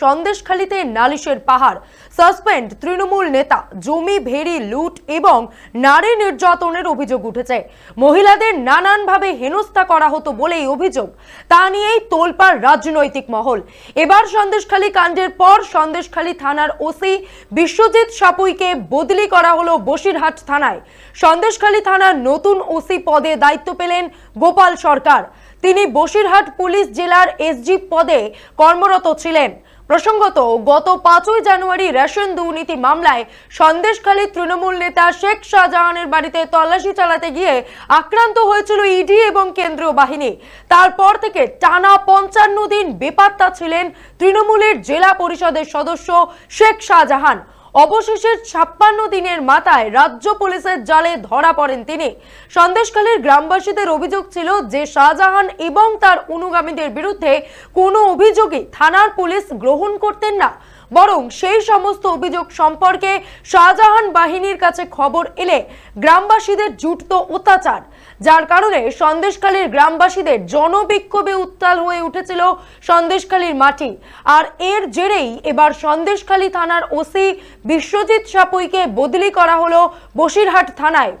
সন্দেশখালীতে নালিশের পাহাড়। সাসপেন্ড তৃণমূল নেতা, জমি, ভেড়ি, লুট এবং নারী নির্যাতনের অভিযোগ উঠেছে। মহিলাদের নানানভাবে হেনস্থা করা হতো বলেই অভিযোগ। তা নিয়েই তোলপাড় রাজনৈতিক মহল। এবার সন্দেশখালী কাণ্ডের পর সন্দেশখালী থানার ওসি বিশ্বজিৎ সাপুইকে বদলি করা হলো বসিরহাট থানায়। সন্দেশখালী থানার নতুন ওসি পদে দায়িত্ব পেলেন গোপাল সরকার। তিনি বসিরহাট পুলিশ জেলার এসজি পদে কর্মরত ছিলেন। প্রসঙ্গত, গত পাঁচই জানুয়ারি রেশন দুর্নীতি মামলায় সন্দেশখালী তৃণমূল নেতা শেখ শাহজাহানের বাড়িতে তল্লাশি চালাতে গিয়ে আক্রান্ত হয়েছিল ইডি এবং কেন্দ্রীয় বাহিনী। তারপর থেকে টানা পঞ্চান্ন দিন বেপাত্তা ছিলেন তৃণমূলের জেলা পরিষদের সদস্য শেখ শাহজাহান। অবশেষে ছাপ্পান্ন দিনের মাথায় রাজ্য পুলিশের জালে ধরা পড়েন তিনি। সন্দেশকালের গ্রামবাসীদের অভিযোগ ছিল যে শাহজাহান এবং তার অনুগামীদের বিরুদ্ধে কোনো অভিযোগই থানার পুলিশ গ্রহণ করতেন না। বরং সেই সমস্ত অভিযোগ সম্পর্কে শাহজাহান বাহিনীর কাছে খবর এলে গ্রামবাসীদের জুটত অত্যাচার, যার কারণে সন্দেশখালীর গ্রামবাসীদের জনবিক্ষোভে উত্তাল হয়ে উঠেছিল সন্দেশখালীর মাটি। আর এর জেরেই এবার সন্দেশখালী থানার ওসি বিশ্বজিৎ সাপুইকে বদলি করা হলো বসিরহাট থানায়।